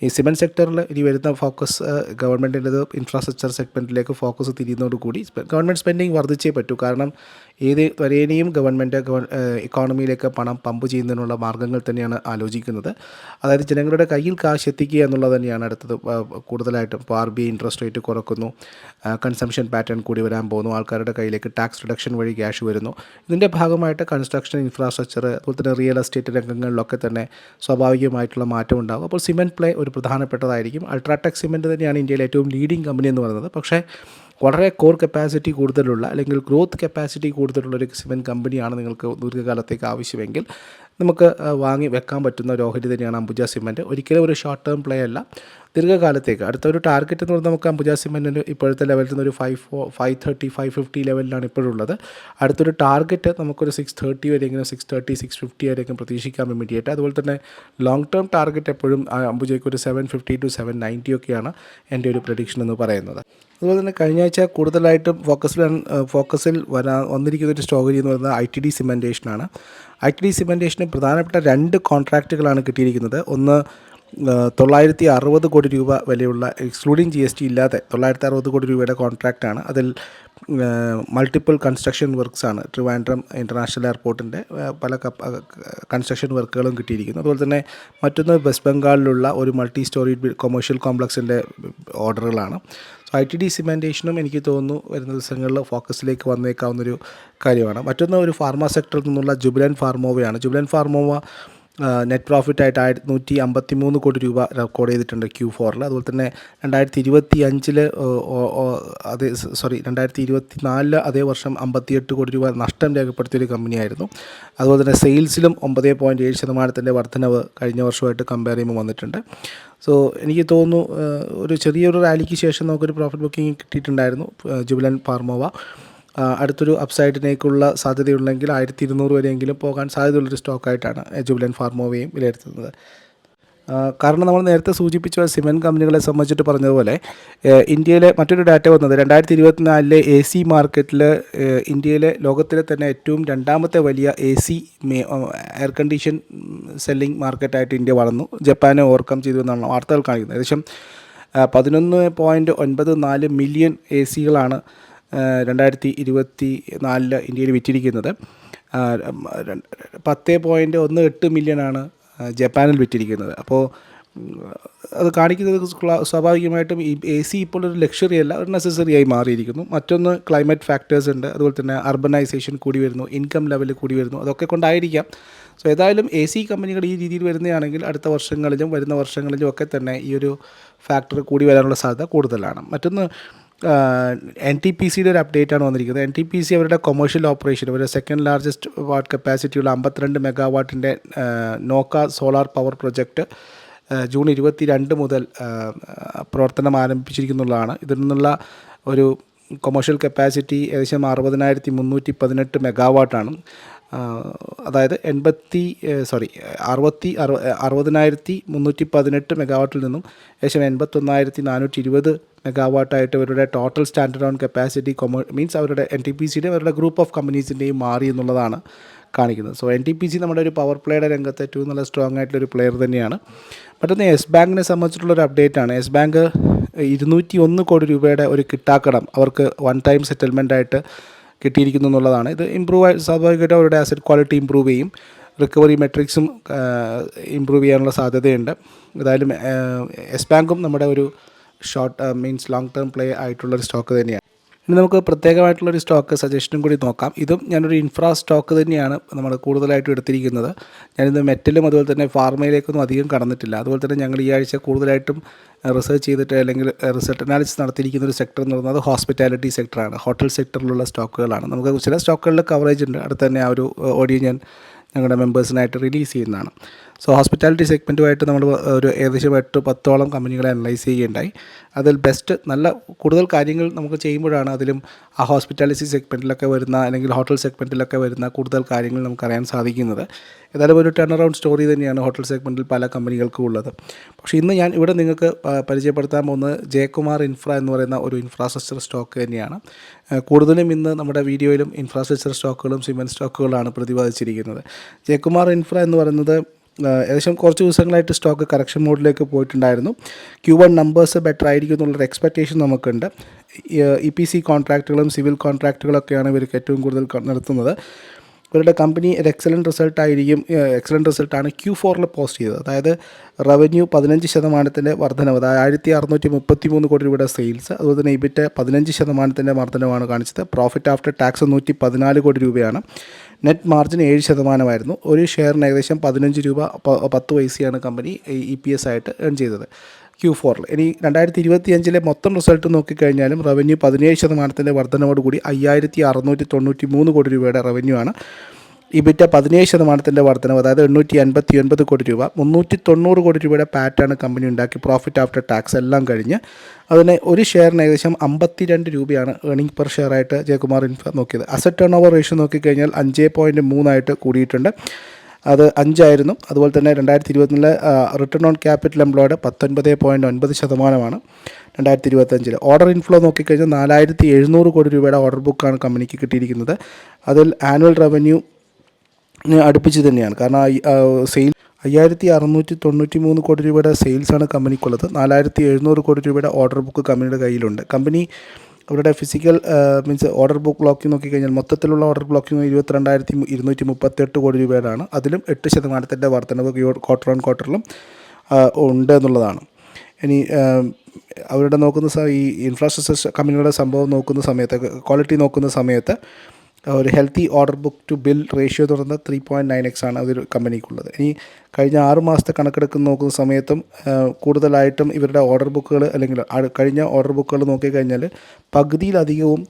ഈ സിമെന്റ് സെക്ടറിൽ ഇനി വരുന്ന ഫോക്കസ് ഗവൺമെന്റിന്റെ ഇൻഫ്രാസ്ട്രക്ചർ സെഗ്മെന്റിലേക്ക് ഫോക്കസ് തിരിയുന്നതോടുകൂടി ഗവൺമെന്റ് സ്പെൻഡിങ് വർദ്ധിച്ചേ പറ്റൂ. കാരണം ഏത് വരേനെയും ഗവൺമെന്റ് ഗവൺ ഇക്കോണമിയിലേക്ക് പണം പമ്പ് ചെയ്യുന്നതിനുള്ള മാർഗങ്ങൾ തന്നെയാണ് ആലോചിക്കുന്നത്. അതായത് ജനങ്ങളുടെ കയ്യിൽ കാശ് എത്തിക്കുക എന്നുള്ളത് തന്നെയാണ് അടുത്തത് കൂടുതലായിട്ടും. ഇപ്പോൾ ആർ ബി ഇൻട്രസ്റ്റ് റേറ്റ് കുറക്കുന്നു. കൺസംഷൻ പാറ്റേൺ കൂടി വരാൻ പോകുന്നു. ആൾക്കാരുടെ കയ്യിലേക്ക് ടാക്സ് റിഡക്ഷൻ വഴി ക്യാഷ് വരുന്നു. ഇതിന്റെ ഭാഗമായിട്ട് കൺസ്ട്രക്ഷൻ ഇൻഫ്രാസ്ട്രക്ചർ അതുപോലെ തന്നെ റിയൽ എസ്റ്റേറ്റ് രംഗങ്ങളിലൊക്കെ തന്നെ സ്വാഭാവികമായിട്ടുള്ള മാറ്റം ഉണ്ടാകും. അപ്പോൾ സിമെന്റ് പ്ലേ ഒരു പ്രധാനപ്പെട്ടതായിരിക്കും. അൾട്രാടെക് സിമെന്റ് തന്നെയാണ് ഇന്ത്യയിലെ ഏറ്റവും ലീഡിംഗ് കമ്പനി എന്ന് പറയുന്നത്. പക്ഷേ വളരെ കോർ കപ്പാസിറ്റി കൂടുതലുള്ള അല്ലെങ്കിൽ ഗ്രോത്ത് കപ്പാസിറ്റി കൂടുതലുള്ള ഒരു സിമെന്റ് കമ്പനിയാണ് നിങ്ങൾക്ക് ദീർഘകാലത്തേക്ക് ആവശ്യമെങ്കിൽ നമുക്ക് വാങ്ങി വെക്കാൻ പറ്റുന്ന ഒരു ഓഹരി തന്നെയാണ് അംബുജ സിമെന്റ് ഒരിക്കലും ഒരു ഷോർട്ട് ടേം പ്ലേ അല്ല. ദീർഘകാലത്തേക്ക്. അടുത്ത ഒരു ടാർഗറ്റ് എന്ന് പറയുന്നത് നമുക്ക് അംബുജ സിമെന്റിന് ഇപ്പോഴത്തെ ലെവലിൽ നിന്ന് ഒരു ഫൈവ് ഫോ ഫൈവ് തേർട്ടി ഫൈവ് ഫിഫ്റ്റി ലെവലിലാണ് ഇപ്പോഴുള്ളത് അടുത്തൊരു ടാർഗറ്റ് നമുക്കൊരു സിക്സ് തേർട്ടി വരെയെങ്കിലും സിക്സ് തേർട്ടി സിക്സ് ഫിഫ്റ്റി വരെയെങ്കിലും പ്രതീക്ഷിക്കാം ഇമ്മീഡിയറ്റ് അതുപോലെ തന്നെ ലോങ് ടേം ടാർഗറ്റ് എപ്പോഴും അംബുജയ്ക്ക് ഒരു seven fifty to seven ninety ഒക്കെയാണ് എന്റെ ഒരു പ്രഡിക്ഷൻ എന്ന് പറയുന്നത്. അതുപോലെ തന്നെ കഴിഞ്ഞ ആഴ്ച കൂടുതലായിട്ടും ഫോക്കസിൽ ഫോക്കസിൽ വരാ വന്നിരിക്കുന്ന ഒരു സ്റ്റോറി എന്ന് പറയുന്നത് ഐ ടി ഡി സിമെന്റേഷനാണ് ഐ ടി ഡി സിമെന്റേഷന് പ്രധാനപ്പെട്ട രണ്ട് കോൺട്രാക്റ്റുകളാണ് കിട്ടിയിരിക്കുന്നത്. ഒന്ന് തൊള്ളായിരത്തി അറുപത് കോടി രൂപ വിലയുള്ള എക്സ്ക്ലൂഡിങ് ജി എസ് ടി ഇല്ലാതെ തൊള്ളായിരത്തി അറുപത് കോടി രൂപയുടെ കോൺട്രാക്റ്റാണ്. അതിൽ മൾട്ടിപ്പിൾ കൺസ്ട്രക്ഷൻ വർക്ക്സ് ആണ്. ട്രിവാൻഡ്രം ഇന്റർനാഷണൽ എയർപോർട്ടിന്റെ പല കൺസ്ട്രക്ഷൻ വർക്കുകളും കിട്ടിയിരിക്കുന്നു. അതുപോലെ തന്നെ മറ്റൊന്ന് വെസ്റ്റ് ബംഗാളിലുള്ള ഒരു മൾട്ടി സ്റ്റോറി കൊമേഴ്ഷ്യൽ കോംപ്ലക്സിന്റെ ഓർഡറുകളാണ് ഐ ടി ഡി സിമെന്റേഷനും എനിക്ക് തോന്നുന്നു വരുന്ന ദിവസങ്ങളിൽ ഫോക്കസിലേക്ക് വന്നേക്കാവുന്നൊരു കാര്യമാണ്. മറ്റൊന്ന് ഒരു ഫാർമ സെക്ടറിൽ നിന്നുള്ള ജുബിലൻ ഫാർമോവയാണ്. ജുബിലൻ ഫാർമോവ നെറ്റ് പ്രോഫിറ്റ് ആയിട്ട് ആയിരത്തി നൂറ്റി അമ്പത്തി മൂന്ന് കോടി രൂപ റെക്കോർഡ് ചെയ്തിട്ടുണ്ട് ക്യൂ ഫോറിൽ അതുപോലെ തന്നെ രണ്ടായിരത്തി ഇരുപത്തി അഞ്ചിൽ അതേ സോറി രണ്ടായിരത്തി ഇരുപത്തി നാലിൽ അതേ വർഷം അമ്പത്തിയെട്ട് കോടി രൂപ നഷ്ടം രേഖപ്പെടുത്തിയൊരു കമ്പനിയായിരുന്നു. അതുപോലെ തന്നെ സെയിൽസിലും ഒമ്പത് പോയിന്റ് ഏഴ് ശതമാനത്തിന്റെ വർധനവ് കഴിഞ്ഞ വർഷമായിട്ട് കമ്പയർ ചെയ്യുമ്പോൾ വന്നിട്ടുണ്ട്. സോ എനിക്ക് തോന്നുന്നു ഒരു ചെറിയൊരു റാലിക്ക് ശേഷം നമുക്കൊരു പ്രോഫിറ്റ് ബുക്കിംഗ് കിട്ടിയിട്ടുണ്ടായിരുന്നു ജുബിലൻ ഫാർമോവ അടുത്തൊരു അപ്സൈഡിനേക്കുള്ള സാധ്യതയുണ്ടെങ്കിൽ ആയിരത്തി ഇരുന്നൂറ് വരെയെങ്കിലും പോകാൻ സാധ്യതയുള്ളൊരു സ്റ്റോക്കായിട്ടാണ് ജൂബിലൻ ഫാർമോവയും വിലയിരുത്തുന്നത്. കാരണം നമ്മൾ നേരത്തെ സൂചിപ്പിച്ച സിമെന്റ് കമ്പനികളെ സംബന്ധിച്ചിട്ട് പറഞ്ഞതുപോലെ ഇന്ത്യയിലെ മറ്റൊരു ഡാറ്റ വന്നത് രണ്ടായിരത്തി ഇരുപത്തിനാലിലെ എ സി മാർക്കറ്റിൽ ഇന്ത്യയിലെ ലോകത്തിലെ തന്നെ ഏറ്റവും രണ്ടാമത്തെ വലിയ A C air condition selling മാർക്കറ്റായിട്ട് India വളർന്നു. ജപ്പാനെ ഓവർകം ചെയ്തു എന്നാണ് വാർത്തകൾ കാണിക്കുന്നത്. ഏകദേശം പതിനൊന്ന് പോയിന്റ് ഒൻപത് നാല് മില്യൺ എ സികളാണ് രണ്ടായിരത്തി ഇരുപത്തി നാലിൽ ഇന്ത്യയിൽ വിറ്റിരിക്കുന്നത് പത്ത് പോയിന്റ് ഒന്ന് എട്ട് മില്യണാണ് ജപ്പാനിൽ വിറ്റിരിക്കുന്നത്. അപ്പോൾ അത് കാണിക്കുന്നത് സ്വാഭാവികമായിട്ടും ഈ എ സി ഇപ്പോൾ ഒരു ലക്ഷറി അല്ല ഒരു നെസസറി ആയി മാറിയിരിക്കുന്നു. മറ്റൊന്ന് ക്ലൈമറ്റ് ഫാക്ടേഴ്സ് ഉണ്ട് അതുപോലെ തന്നെ അർബനൈസേഷൻ കൂടി വരുന്നു ഇൻകം ലെവൽ കൂടി വരുന്നു അതൊക്കെ കൊണ്ടായിരിക്കാം. സോ ഏതായാലും എ സി കമ്പനികൾ ഈ രീതിയിൽ വരുന്നതാണെങ്കിൽ അടുത്ത വർഷങ്ങളിലും വരുന്ന വർഷങ്ങളിലും ഒക്കെ തന്നെ ഈ ഒരു ഫാക്ടർ കൂടി വരാനുള്ള സാധ്യത കൂടുതലാണ്. മറ്റൊന്ന് എൻ ടി പി സിയുടെ ഒരു അപ്ഡേറ്റ് ആണ് വന്നിരിക്കുന്നത്. എൻ ടി പി സി അവരുടെ കൊമേഴ്ഷ്യൽ ഓപ്പറേഷൻ അവരുടെ സെക്കൻഡ് ലാർജസ്റ്റ് വാട്ട് കപ്പാസിറ്റിയുള്ള അമ്പത്തിരണ്ട് മെഗാവാട്ടിന്റെ നോക്ക സോളാർ പവർ പ്രൊജക്റ്റ് ജൂൺ ഇരുപത്തി രണ്ട് മുതൽ പ്രവർത്തനം ആരംഭിച്ചിരിക്കുന്നുള്ളതാണ്. ഇതിൽ നിന്നുള്ള ഒരു കൊമേഴ്ഷ്യൽ കപ്പാസിറ്റി ഏകദേശം അറുപതിനായിരത്തി മുന്നൂറ്റി പതിനെട്ട് മെഗാവാട്ടാണ് അതായത് എൺപത്തി സോറി അറുപത്തി അറുപ അറുപതിനായിരത്തി മുന്നൂറ്റി പതിനെട്ട് മെഗാവാട്ടിൽ നിന്നും ഏകദേശം എൺപത്തൊന്നായിരത്തി നാനൂറ്റി ഇരുപത് മെഗാവാട്ടായിട്ട് അവരുടെ ടോട്ടൽ സ്റ്റാൻഡേർഡ് ഓൺ കപ്പാസിറ്റി കൊമേ മീൻസ് അവരുടെ എൻ ടി പി സിയുടെ അവരുടെ ഗ്രൂപ്പ് ഓഫ് കമ്പനീസിന്റെയും മാറി എന്നുള്ളതാണ് കാണിക്കുന്നത്. So N T P C നമ്മുടെ ഒരു പവർ പ്ലേയുടെ രംഗത്ത് ഏറ്റവും നല്ല സ്ട്രോങ് ആയിട്ടുള്ളൊരു പ്ലെയർ തന്നെയാണ്. മറ്റൊന്ന് യെസ് ബാങ്കിനെ സംബന്ധിച്ചിട്ടുള്ളൊരു അപ്ഡേറ്റ് ആണ്. യെസ് ബാങ്ക് ഇരുന്നൂറ്റി ഒന്ന് കോടി രൂപയുടെ ഒരു കിട്ടാക്കടം അവർക്ക് വൺ ടൈം സെറ്റിൽമെന്റ് ആയിട്ട് കിട്ടിയിരിക്കുന്നു എന്നുള്ളതാണ്. ഇത് ഇമ്പ്രൂവ് സ്വാഭാവികമായിട്ടും അവരുടെ അസറ്റ് ക്വാളിറ്റി ഇമ്പ്രൂവ് ചെയ്യും. റിക്കവറി മെട്രിക്സും ഇമ്പ്രൂവ് ചെയ്യാനുള്ള സാധ്യതയുണ്ട്. ഏതായാലും യെസ് ബാങ്കും നമ്മുടെ ഒരു short means long term play ആയിട്ടുള്ളൊരു സ്റ്റോക്ക് തന്നെയാണ്. ഇനി നമുക്ക് പ്രത്യേകമായിട്ടുള്ളൊരു സ്റ്റോക്ക് സജഷനും കൂടി നോക്കാം. ഇതും ഞാനൊരു ഇൻഫ്രാ സ്റ്റോക്ക് തന്നെയാണ് നമ്മൾ കൂടുതലായിട്ടും എടുത്തിരിക്കുന്നത്. ഞാനിന്ന് മെറ്റലും അതുപോലെ തന്നെ ഫാർമയിലേക്കൊന്നും അധികം കടന്നിട്ടില്ല. അതുപോലെ തന്നെ ഞങ്ങൾ ഈ ആഴ്ച കൂടുതലായിട്ടും റിസർച്ച് ചെയ്തിട്ട് അല്ലെങ്കിൽ റിസർച്ച് അനാലിസിസ് നടത്തിയിരിക്കുന്ന ഒരു സെക്ടർ എന്ന് പറയുന്നത് ഹോസ്പിറ്റാലിറ്റി സെക്ടറാണ് ഹോട്ടൽ സെക്ടറിലുള്ള സ്റ്റോക്കുകളാണ് നമുക്ക് ചില സ്റ്റോക്കുകളിൽ കവറേജ് ഉണ്ട്. അടുത്ത് തന്നെ ആ ഒരു ഓഡിയോ ഞാൻ ഞങ്ങളുടെ മെമ്പേഴ്സിനായിട്ട് റിലീസ് ചെയ്യുന്നതാണ്. സോ ഹോസ്പിറ്റാലിറ്റി സെഗ്മെന്റുമായിട്ട് നമ്മൾ ഒരു ഏകദേശം എട്ട് പത്തോളം കമ്പനികളെ അനലൈസ് ചെയ്യുകയുണ്ടായി. അതിൽ ബെസ്റ്റ് നല്ല കൂടുതൽ കാര്യങ്ങൾ നമുക്ക് ചെയ്യുമ്പോഴാണ് അതിലും ആ ഹോസ്പിറ്റാലിറ്റി സെഗ്മെന്റിലൊക്കെ വരുന്ന അല്ലെങ്കിൽ ഹോട്ടൽ സെഗ്മെന്റിലൊക്കെ വരുന്ന കൂടുതൽ കാര്യങ്ങൾ നമുക്കറിയാൻ സാധിക്കുന്നത്. ഏതായാലും ഒരു ടേൺ അറൗണ്ട് സ്റ്റോറി തന്നെയാണ് ഹോട്ടൽ സെഗ്മെന്റിൽ പല കമ്പനികൾക്കും ഉള്ളത്. പക്ഷേ ഇന്ന് ഞാൻ ഇവിടെ നിങ്ങൾക്ക് പരിചയപ്പെടുത്താൻ പോകുന്നത് ജയകുമാർ ഇൻഫ്ര എന്ന് പറയുന്ന ഒരു ഇൻഫ്രാസ്ട്രക്ചർ സ്റ്റോക്ക് തന്നെയാണ്. കൂടുതലും ഇന്ന് നമ്മുടെ വീഡിയോയിലും ഇൻഫ്രാസ്ട്രക്ചർ സ്റ്റോക്കുകളും സിമെന്റ് സ്റ്റോക്കുകളാണ് പ്രതിപാദിച്ചിരിക്കുന്നത്. ജയകുമാർ ഇൻഫ്ര എന്ന് പറയുന്നത് ഏകദേശം കുറച്ച് ദിവസങ്ങളായിട്ട് സ്റ്റോക്ക് കറക്ഷൻ മോഡിലേക്ക് പോയിട്ടുണ്ടായിരുന്നു. ക്യൂ വൺ നമ്പേഴ്സ് ബെറ്റർ ആയിരിക്കും എന്നുള്ളൊരു എക്സ്പെക്റ്റേഷൻ നമുക്കുണ്ട്. ഇ പി സി കോൺട്രാക്റ്റുകളും സിവിൽ കോൺട്രാക്റ്റുകളൊക്കെയാണ് ഇവർക്ക് ഏറ്റവും കൂടുതൽ നടത്തുന്നത് ഇവരുടെ കമ്പനി ഒരു എക്സലന്റ് റിസൾട്ടായിരിക്കും എക്സലന്റ് റിസൾട്ടാണ് ക്യൂ ഫോറിൽ പോസ്റ്റ് ചെയ്തത്. അതായത് റവന്യൂ പതിനഞ്ച് ശതമാനത്തിന്റെ വർധനവ് അതായത് ആയിരത്തി അറുന്നൂറ്റി മുപ്പത്തി മൂന്ന് കോടി രൂപയുടെ സെയിൽസ് അതുപോലെ തന്നെ ഇബിറ്റ് പതിനഞ്ച് ശതമാനത്തിന്റെ വർധനവാണ് കാണിച്ചത്. പ്രോഫിറ്റ് ആഫ്റ്റർ ടാക്സ് നൂറ്റി പതിനാല് കോടി രൂപയാണ്. നെറ്റ് മാർജിൻ ഏഴ് ശതമാനമായിരുന്നു. ഒരു ഷെയറിന് ഏകദേശം പതിനഞ്ച് രൂപ പത്ത് പൈസയാണ് കമ്പനി ഇ പി എസ് ആയിട്ട് ഏൺ ചെയ്തത്. ക്യൂ ഫോറിൽ ഇനി രണ്ടായിരത്തി ഇരുപത്തി അഞ്ചിലെ മൊത്തം റിസൾട്ട് നോക്കിക്കഴിഞ്ഞാലും റവന്യൂ പതിനേഴ് ശതമാനത്തിന്റെ വർധനയോടുകൂടി അയ്യായിരത്തി അറുന്നൂറ്റി തൊണ്ണൂറ്റി മൂന്ന് കോടി രൂപയുടെ റവന്യൂ ആണ്. ഇബിറ്റ പതിനേഴ് ശതമാനത്തിന്റെ വർധനവ് അതായത് എണ്ണൂറ്റി അൻപത്തി ഒൻപത് കോടി രൂപ. മുന്നൂറ്റി തൊണ്ണൂറ് കോടി രൂപയുടെ പാറ്റാണ് കമ്പനി ഉണ്ടാക്കി പ്രോഫിറ്റ് ആഫ്റ്റർ ടാക്സ് എല്ലാം കഴിഞ്ഞ്. അതിന് ഒരു ഷെയറിന് ഏകദേശം അമ്പത്തി രണ്ട് രൂപയാണ് ഏണിംഗ് പെർ ഷെയറായിട്ട് ജയകുമാർ ഇൻഫ നോക്കിയത്. അസറ്റ് ടേൺ ഓവർ റേഷ്യോ നോക്കിക്കഴിഞ്ഞാൽ അഞ്ച് പോയിന്റ് മൂന്നായിട്ട് കൂടിയിട്ടുണ്ട്. അത് അഞ്ചായിരുന്നു. അതുപോലെ തന്നെ രണ്ടായിരത്തി ഇരുപത്തിനാല് റിട്ടേൺ ഓൺ ക്യാപിറ്റൽ എംപ്ലോയ്ഡ് പത്തൊൻപത് പോയിന്റ് ഒൻപത് ശതമാനമാണ് രണ്ടായിരത്തി ഇരുപത്തഞ്ചിൽ ഓർഡർ ഇൻഫ്ലോ നോക്കിക്കഴിഞ്ഞാൽ നാലായിരത്തി എഴുന്നൂറ് കോടി രൂപയുടെ ഓർഡർ ബുക്കാണ് കമ്പനിക്ക് കിട്ടിയിരിക്കുന്നത്. അതിൽ ആനുവൽ റവന്യൂ അടുപ്പിച്ച് തന്നെയാണ്. കാരണം സെയിൽ അയ്യായിരത്തി അറുന്നൂറ്റി തൊണ്ണൂറ്റി മൂന്ന് കോടി രൂപയുടെ സെയിൽസാണ് കമ്പനിക്കുള്ളത് നാലായിരത്തി എഴുന്നൂറ് കോടി രൂപയുടെ ഓർഡർ ബുക്ക് കമ്പനിയുടെ കയ്യിലുണ്ട്. കമ്പനി അവരുടെ physical means order book blocking നോക്കിക്കഴിഞ്ഞാൽ മൊത്തത്തിലുള്ള ഓർഡർ ബ്ലോക്കിംഗ് ഇരുപത്തിരണ്ടായിരത്തി ഇരുന്നൂറ്റി മുപ്പത്തെട്ട് കോടി രൂപയുടെയാണ്. അതിലും എട്ട് ശതമാനത്തിന്റെ വർധനവ് ക്വാർട്ടർ ഓൺ ക്വാർട്ടറിലും ഉണ്ട് എന്നുള്ളതാണ്. ഇനി അവരുടെ നോക്കുന്ന ഈ ഇൻഫ്രാസ്ട്രക്ചർ കമ്പനികളുടെ സംഭവം നോക്കുന്ന സമയത്ത് ക്വാളിറ്റി നോക്കുന്ന സമയത്ത് ഒരു healthy order book to bill ratio എന്ന് പറയുന്നത് ത്രീ പോയിന്റ് നയൻ എക്സ് ആണ് അതൊരു കമ്പനിക്കുള്ളത് ഇനി കഴിഞ്ഞ ആറ് മാസത്തെ കണക്കെടുക്കുന്ന നോക്കുന്ന സമയത്തും കൂടുതലായിട്ടും ഇവരുടെ ഓർഡർ ബുക്കുകൾ അല്ലെങ്കിൽ കഴിഞ്ഞ ഓർഡർ ബുക്കുകൾ നോക്കിക്കഴിഞ്ഞാൽ പകുതിയിലധികവും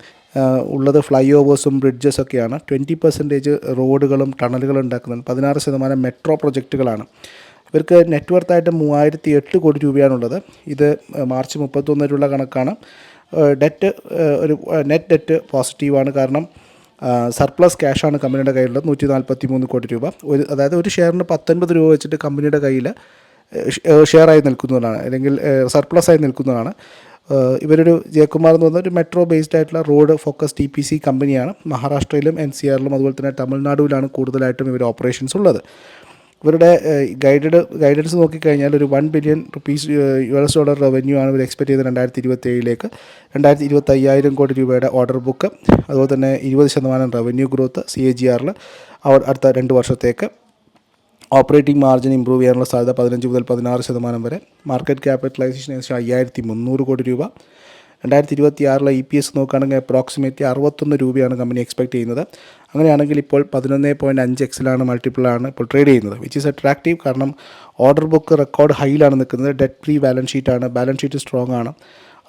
ഉള്ളത് ഫ്ലൈ ഓവേഴ്സും ബ്രിഡ്ജസൊക്കെയാണ് ട്വന്റി പെർസെന്റേജ് റോഡുകളും ടണലുകളും ഉണ്ടാക്കുന്നുണ്ട് പതിനാറ് ശതമാനം മെട്രോ പ്രൊജക്റ്റുകളാണ് ഇവർക്ക് നെറ്റ്വർത്തായിട്ട് മൂവായിരത്തി എട്ട് കോടി രൂപയാണുള്ളത്. ഇത് മാർച്ച് മുപ്പത്തൊന്നിലുള്ള കണക്കാണ്. ഡെറ്റ് ഒരു നെറ്റ് ഡെറ്റ് പോസിറ്റീവാണ് കാരണം സർപ്ലസ് ക്യാഷാണ് കമ്പനിയുടെ കയ്യിലുള്ളത്. നൂറ്റി നാൽപ്പത്തി മൂന്ന് കോടി രൂപ. ഒരു അതായത് ഒരു ഷെയറിന് പത്തൊൻപത് രൂപ വെച്ചിട്ട് കമ്പനിയുടെ കയ്യിൽ ഷെയറായി നിൽക്കുന്നതാണ് അല്ലെങ്കിൽ സർപ്ലസ് ആയി നിൽക്കുന്നതാണ് ഇവരൊരു ജയകുമാർ എന്ന് പറഞ്ഞ ഒരു മെട്രോ ബേസ്ഡ് ആയിട്ടുള്ള road focus T P C കമ്പനിയാണ് മഹാരാഷ്ട്രയിലും എൻ സി ആറിലും അതുപോലെ തന്നെ തമിഴ്നാടുവിലാണ് കൂടുതലായിട്ടും ഇവർ ഓപ്പറേഷൻസ് ഉള്ളത്. ഇവരുടെ ഗൈഡഡ് ഗൈഡൻസ് നോക്കിക്കഴിഞ്ഞാൽ ഒരു one billion rupees U S dollar revenue ആണ് ഇവർ എക്സ്പെക്ട് ചെയ്തത് രണ്ടായിരത്തി ഇരുപത്തി ഏഴിലേക്ക് രണ്ടായിരത്തി ഇരുപത്തി അയ്യായിരം കോടി രൂപയുടെ ഓർഡർ ബുക്ക് അതുപോലെ തന്നെ ഇരുപത് ശതമാനം revenue growth C A G ആറിൽ അവർ അടുത്ത രണ്ട് വർഷത്തേക്ക്. ഓപ്പറേറ്റിംഗ് മാർജിൻ ഇമ്പ്രൂവ് ചെയ്യാനുള്ള സാധ്യത പതിനഞ്ച് മുതൽ പതിനാറ് ശതമാനം വരെ. മാർക്കറ്റ് ക്യാപിറ്റലൈസേഷൻ ഏകദേശം അയ്യായിരത്തി മുന്നൂറ് കോടി രൂപ. രണ്ടായിരത്തി ഇരുപത്തി ആറിലെ ഇ പി എസ് നോക്കുകയാണെങ്കിൽ അപ്രോക്സിമേറ്റ്ലി അറുപത്തൊന്ന് രൂപയാണ് കമ്പനി എക്സ്പെക്ട് ചെയ്യുന്നത്. അങ്ങനെയാണെങ്കിൽ ഇപ്പോൾ പതിനൊന്ന് പോയിന്റ് അഞ്ച് എക്സിലാണ് മൾട്ടിപ്പിളാണ് ഇപ്പോൾ ട്രേഡ് ചെയ്യുന്നത് വിച്ച് ഈസ് അട്രാക്റ്റീവ് കാരണം ഓർഡർ ബുക്ക് റെക്കോർഡ് ഹൈയിലാണ് നിൽക്കുന്നത്. ഡെറ്റ് ഫ്രീ ബാലൻസ് ഷീറ്റാണ് ബാലൻസ് ഷീറ്റ് സ്ട്രോങ് ആണ്.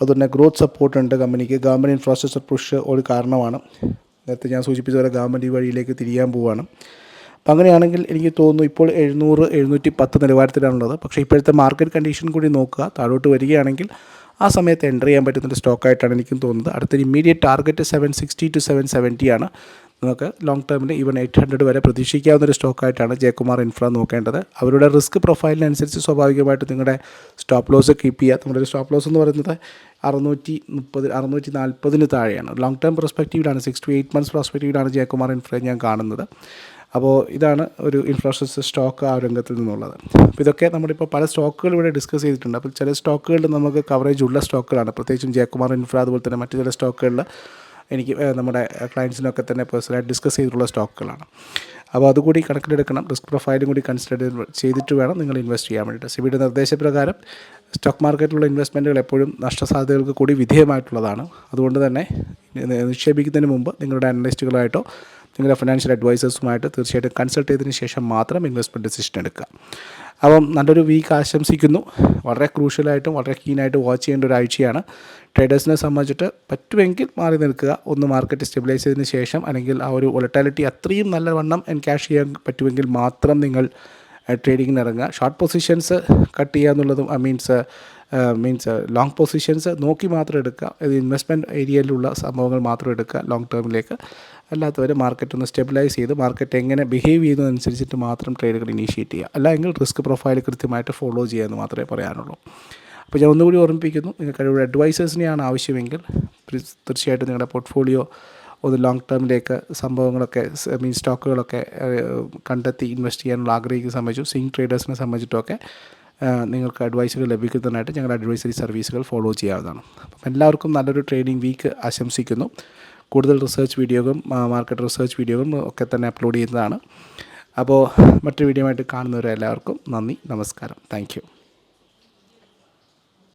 അതുപോലെ ഗ്രോത്ത് സപ്പോർട്ട് ഉണ്ട് കമ്പനിക്ക് ഗവൺമെന്റ് ഇൻഫ്രാസ്ട്രക്ചർ പുഷ് ഒരു കാരണമാണ്. നേരത്തെ ഞാൻ സൂചിപ്പിച്ച പോലെ ഗവൺമെന്റ് വഴിയിലേക്ക് തിരിയാൻ പോവുകയാണ്. അപ്പോൾ അങ്ങനെയാണെങ്കിൽ എനിക്ക് തോന്നുന്നു ഇപ്പോൾ എഴുന്നൂറ് എഴുന്നൂറ്റി പത്ത് നിലവാരത്തിലാണുള്ളത്. പക്ഷേ ഇപ്പോഴത്തെ മാർക്കറ്റ് കണ്ടീഷൻ കൂടി നോക്കുക താഴോട്ട് വരികയാണെങ്കിൽ ആ സമയത്ത് എന്റർ ചെയ്യാൻ പറ്റുന്ന സ്റ്റോക്കായിട്ടാണ് എനിക്കും തോന്നുന്നത്. അടുത്ത immediate target seven sixty to seven seventy ആണ്. നമുക്ക് ലോങ് ടേമിൽ ഈവൻ എയ്റ്റ് ഹൺഡ്രഡ് വരെ പ്രതീക്ഷിക്കാവുന്ന ഒരു സ്റ്റോക്കായിട്ടാണ് ജയകുമാർ ഇൻഫ്ര നോക്കേണ്ടത്. അവരുടെ റിസ്ക് പ്രൊഫൈലിനനുസരിച്ച് സ്വാഭാവികമായിട്ട് നിങ്ങളുടെ സ്റ്റോപ്പ് ലോസ് കീപ്പ് ചെയ്യുക. നമ്മുടെ സ്റ്റോപ്പ് ലോസ് എന്ന് പറയുന്നത് അറുന്നൂറ്റി മുപ്പത് അറുന്നൂറ്റി നാൽപ്പതിന് താഴെയാണ് ലോങ് ടേം പെർസ്പെക്റ്റീവിലാണ് സിക്സ് ടു എയ്റ്റ് മന്ത്സ് പെർസ്പെക്റ്റീവിലാണ് ജയകുമാർ ഇൻഫ്ര ഞാൻ കാണുന്നത്. അപ്പോൾ ഇതാണ് ഒരു ഇൻഫ്രാസ്ട്രക്ചർ സ്റ്റോക്ക് ആ രംഗത്തിൽ നിന്നുള്ളത്. അപ്പോൾ ഇതൊക്കെ നമ്മളിപ്പോൾ പല സ്റ്റോക്കുകൾ ഇവിടെ ഡിസ്കസ് ചെയ്തിട്ടുണ്ട്. അപ്പോൾ ചില സ്റ്റോക്കുകളിൽ നമുക്ക് കവറേജ് ഉള്ള സ്റ്റോക്കുകളാണ് പ്രത്യേകിച്ചും ജയകുമാർ ഇൻഫ്ര അതുപോലെ തന്നെ മറ്റു ചില സ്റ്റോക്കുകളിൽ എനിക്ക് നമ്മുടെ ക്ലയൻസിനൊക്കെ തന്നെ പേഴ്സണലായിട്ട് ഡിസ്കസ് ചെയ്തിട്ടുള്ള സ്റ്റോക്കുകളാണ് അപ്പോൾ അതുകൂടി കണക്കിലെടുക്കണം. റിസ്ക് പ്രൊഫൈലും കൂടി കൺസിഡർ ചെയ്തിട്ട് വേണം നിങ്ങൾ ഇൻവെസ്റ്റ് ചെയ്യാൻ വേണ്ടിയിട്ട്. സിബിയുടെ നിർദ്ദേശപ്രകാരം സ്റ്റോക്ക് മാർക്കറ്റിലുള്ള ഇൻവെസ്റ്റ്മെന്റുകൾ എപ്പോഴും നഷ്ടസാധ്യതകൾക്ക് കൂടി വിധേയമായിട്ടുള്ളതാണ്. അതുകൊണ്ട് തന്നെ നിക്ഷേപിക്കുന്നതിന് മുമ്പ് നിങ്ങളുടെ അനലിസ്റ്റുകളായിട്ടോ നിങ്ങളുടെ ഫിനാൻഷ്യൽ അഡ്വൈസേഴ്സുമായിട്ട് തീർച്ചയായിട്ടും കൺസൾട്ട് ചെയ്തതിന് ശേഷം മാത്രം ഇൻവെസ്റ്റ്മെന്റ് ഡിസിഷൻ എടുക്കുക. അപ്പം നല്ലൊരു വീക്ക് ആശംസിക്കുന്നു. വളരെ ക്രൂഷ്യലായിട്ടും വളരെ കീനായിട്ട് വാച്ച് ചെയ്യേണ്ട ഒരു ആഴ്ചയാണ്. ട്രേഡേഴ്സിനെ സംബന്ധിച്ചിട്ട് പറ്റുമെങ്കിൽ മാറി നിൽക്കുക. ഒന്ന് മാർക്കറ്റ് സ്റ്റെബിലൈസ് ചെയ്തതിന് ശേഷം അല്ലെങ്കിൽ ആ ഒരു വൊളറ്റാലിറ്റി അത്രയും നല്ലവണ്ണം എൻകാഷ് ചെയ്യാൻ പറ്റുമെങ്കിൽ മാത്രം നിങ്ങൾ ട്രേഡിങ്ങിന് ഇറങ്ങുക. ഷോർട്ട് പൊസിഷൻസ് കട്ട് ചെയ്യുക എന്നുള്ളതും I means means long positions നോക്കി മാത്രം എടുക്കുക. ഇത് ഇൻവെസ്റ്റ്മെന്റ് ഏരിയയിലുള്ള സംഭവങ്ങൾ മാത്രം എടുക്കുക ലോങ് ടേമിലേക്ക് അല്ലാത്തവർ മാർക്കറ്റ് ഒന്ന് സ്റ്റെബിലൈസ് ചെയ്ത് മാർക്കറ്റ് എങ്ങനെ ബിഹേവ് ചെയ്യുന്നതനുസരിച്ചിട്ട് മാത്രം ട്രേഡുകൾ ഇനീഷ്യേറ്റ് ചെയ്യുക. അല്ലെങ്കിൽ റിസ്ക് പ്രൊഫൈൽ കൃത്യമായിട്ട് ഫോളോ ചെയ്യുക എന്ന് മാത്രമേ പറയാനുള്ളൂ. അപ്പോൾ ഞാൻ ഒന്നുകൂടി ഓർമ്മിപ്പിക്കുന്നു നിങ്ങൾ കഴിവുള്ള അഡ്വൈസേഴ്സിനെയാണ് ആവശ്യമെങ്കിൽ തീർച്ചയായിട്ടും നിങ്ങളുടെ പോർട്ട്ഫോളിയോ ഒന്ന് ലോങ് ടേമിലേക്ക് സംഭവങ്ങളൊക്കെ മീൻ സ്റ്റോക്കുകളൊക്കെ കണ്ടെത്തി ഇൻവെസ്റ്റ് ചെയ്യാനുള്ള ആഗ്രഹിക്കുന്ന സംബന്ധിച്ചു സിംഗ് ട്രേഡേഴ്സിനെ സംബന്ധിച്ചിട്ടൊക്കെ നിങ്ങൾക്ക് അഡ്വൈസുകൾ ലഭിക്കുന്നതിനായിട്ട് ഞങ്ങളുടെ അഡ്വൈസറി സർവീസുകൾ ഫോളോ ചെയ്യാവുന്നതാണ്. അപ്പം എല്ലാവർക്കും നല്ലൊരു ട്രേഡിംഗ് വീക്ക് ആശംസിക്കുന്നു. കൂടുതൽ റിസർച്ച് വീഡിയോകളും മാർക്കറ്റ് റിസർച്ച് വീഡിയോകളും ഒക്കെ തന്നെ അപ്ലോഡ് ചെയ്യുന്നതാണ് അപ്പോൾ മറ്റൊരു വീഡിയോ ആയിട്ട് കാണുന്നവരെ എല്ലാവർക്കും നന്ദി നമസ്കാരം. താങ്ക്